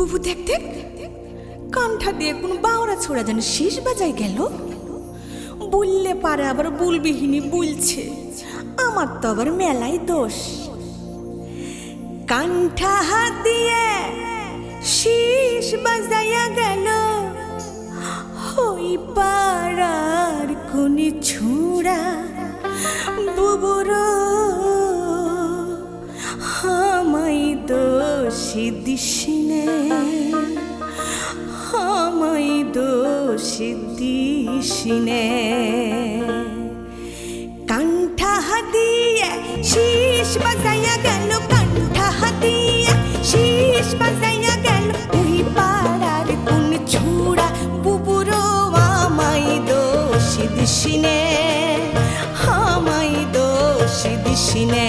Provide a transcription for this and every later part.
বুবু দেখ দেখ। কান্ঠা দিয়ে কোনো বাওরা ছোড়া যেন শেষ বাজায় গেল। বললে পারে আবার বুলবিহীনি বলছে। আমার তো আবার মেলাই দোষ। কান্ঠা হাত দিয়ে শীষ বাজাইয়া গেল। হই পাড়ার কোনি ছুড়া বুবুরো দোষী দিশিনে হামাই দোষী দিশিনে কান্ঠা দিয়ে শীষ বাজাইয়া গেল, কান্ঠা দিয়ে শীষ বাজাইয়া গেল। ওই পাড়ার কোন ছুড়া বুবুরো আমাই দোষী দিশিনে আমাই দোষী দিশিনে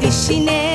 দিশিনে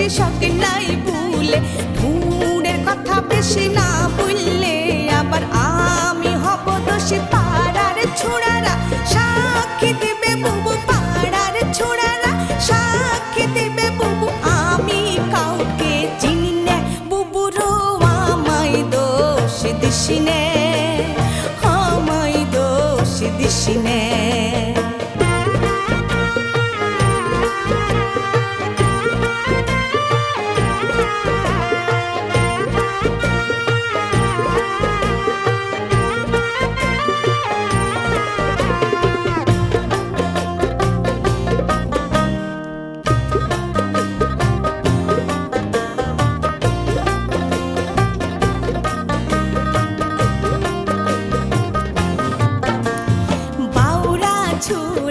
দোষী সগলাই বুলে ঢুঁড়ের কথা বেশি না বললে আবার আমি হব দোষী পাড়ার ছোড়ারা। সাক্ষী দেবে বুবু পাড়ার ছোড়ারা। সাক্ষী দেবে বুবু, আমি কাউকে চিনি না। বুবুরো আমায় দোষ দিশিনে আমায় দোষ দিশিনে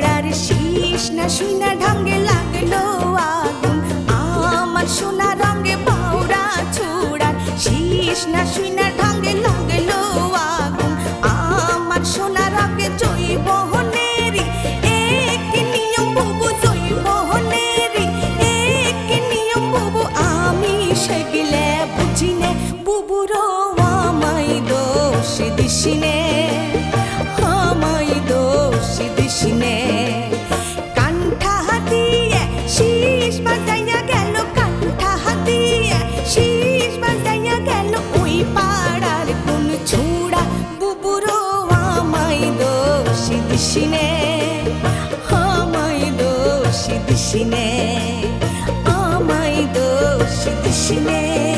ছুড়ার শীষ না শুনা ঢঙ্গে লাগল আগুন। আমার সোনা রঙে পাউরা ছুড়ার শীষ না শুনা দিশিনে আমায় দোষ দিসিনে আমায় দোষ দিশিনে।